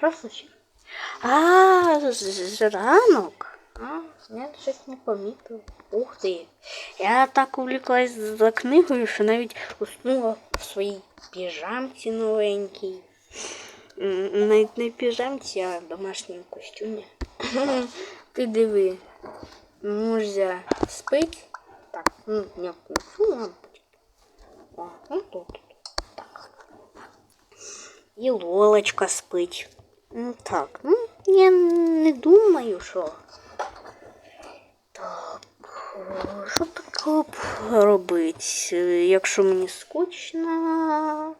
Просто ще. А, ранок. А, я щось не помітила. Ух ти. Я так увліклась за книгою, що навіть уснула в своїй піжамці новенькій. Навіть не піжамці, а в домашньому костюмі. Ти диви. Мужа спить. Так, ну, не включу лампочку. О, ну тут. Так. І Лолочка спить. Так, ну, я не думаю, що. Так, що такого робити, е, якщо мені скучно.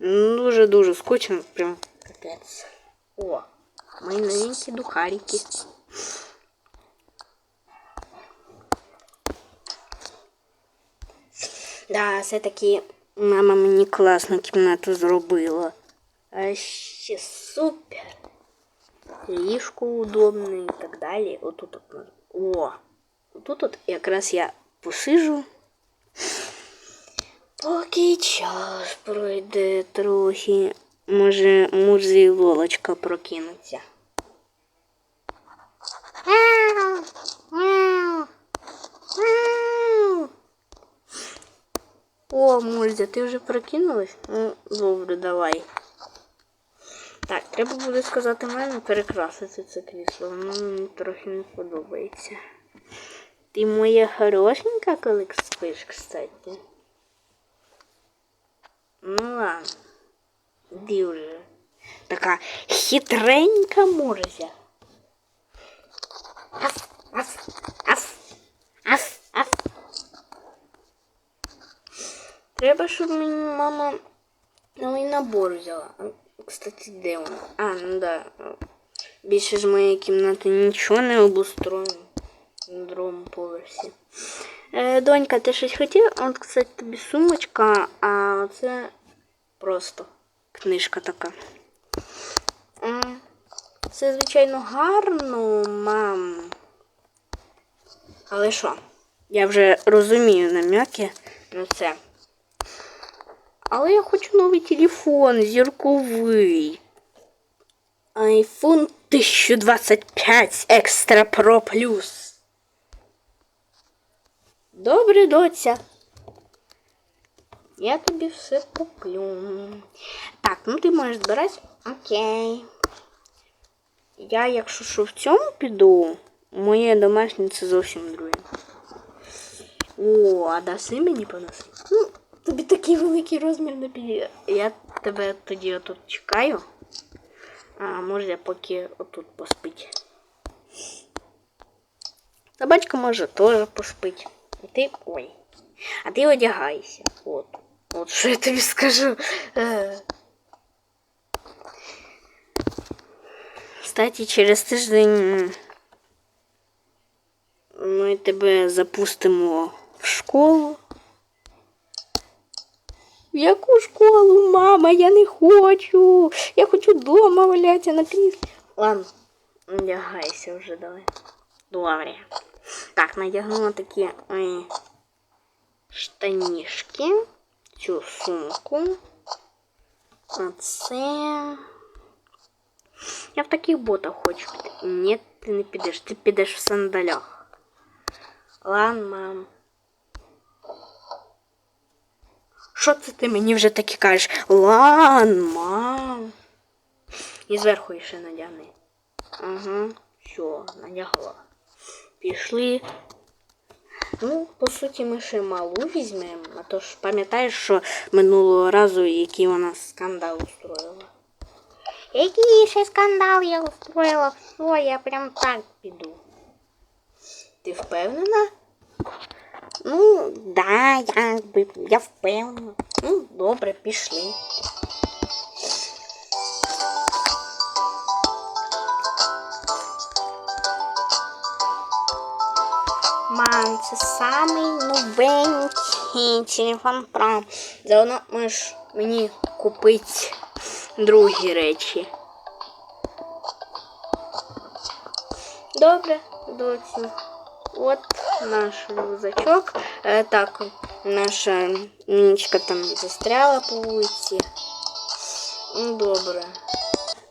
Дуже-дуже скучно, прям капець. О, мої новенькі духарики. Да, все-таки мама мені класну кімнату зробила. А ще супер. Ліжко удобне і так далі. Отут от. О! Тут от якраз я посижу. Поки час пройде трохи. Може, муж і Лолочка прокинуться. О, Мульзя, ти вже прокинулась? Ну, добре, давай. Треба буде сказати мене перекрасити це крісло. Воно мені трохи не подобається. Ти моя хорошенька, коли спиш, кстати. Ну ладно. Іди вже. Така хитренька морзя. Ас, ас, ас, ас, ас. Треба, щоб мені мама новий набор взяла. Кстати, де він? А, ну да. Більше ж моєї кімнати нічого не обустроєно на другому поверсі. Е, донька, ти щось хотіла? От, кстати, тобі сумочка, а це просто книжка така. М, Це, звичайно, гарно, мам. Але що? Я вже розумію нам'яки на це. Але я хочу новий телефон зірковий. iPhone 1025 Extra Pro Plus. Добре, доця. Я тобі все куплю. Так, ну ти можеш збирати. Окей. Я, якщо що в цьому піду, моє домашнє це зовсім друге. О, а даси мені поносити? Ну, тобі такий великий розмір не піде. Я тебе тоді отут чекаю. А може поки отут поспить. Собачка може теж поспить. А ти. Ой. А ти одягайся. От. От що я тобі скажу. Е. Кстати, через тиждень ми тебе запустимо в школу. В яку школу, мама? Я не хочу. Я хочу вдома валятися на кріслі. Ладно, одягайся вже давай. Добре. Так, надягнула такі ой, штанішки, цю сумку. Оце. Я в таких ботах хочу піти. Ні, ти не підеш, ти підеш в сандалях. Ладно, мам. Що це ти мені вже таки кажеш? Лан, мам. І зверху ще надягни. Ага, все, надягла. Пішли. Ну, по суті, ми ще малу візьмемо, а то ж пам'ятаєш, що минулого разу який вона скандал устроїла. Який ще скандал я устроїла? Все, я прям так піду. Ти впевнена? Ну, да, якби, я впевнена. Ну, добре, пішли. Мам, це самий новенький телефон Pro. Заодно можеш мені купити другі речі. Добре, доцю. От наш рюкзачок. Е, так, наша мінічка там застряла по вулиці. Ну, добре.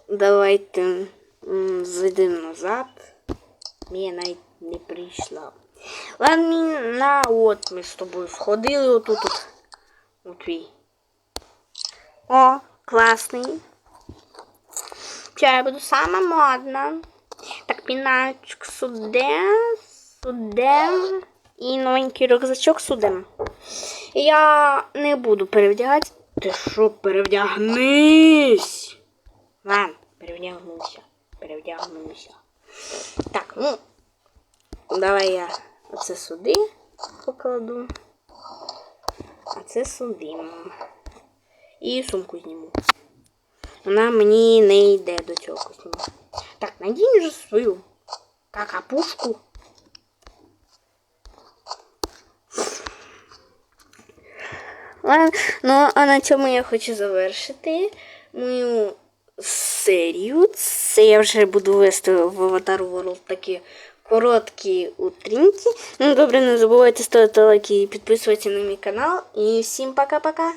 давайте м, зайдемо назад. Мені навіть не прийшла. Ладно, мені на от ми з тобою сходили отут. От, у твій. О, класний. Чай, я буду сама модна. Так, піначок судем, Судем і новенький рюкзачок судем. Я не буду перевдягати. Ти що, перевдягнись? Ладно, перевдягнуся. Перевдягнуся. Так, ну. Давай я оце сюди покладу. А це сюди. І сумку зніму. Вона мені не йде до цього костюму. Так, надінь вже свою какапушку. Ну, а на цьому я хочу завершити мою серію. Це я вже буду вести в Avatar World такі короткі утрінки. Ну, добре, не забувайте ставити лайки і підписуватися на мій канал. І всім пока-пока!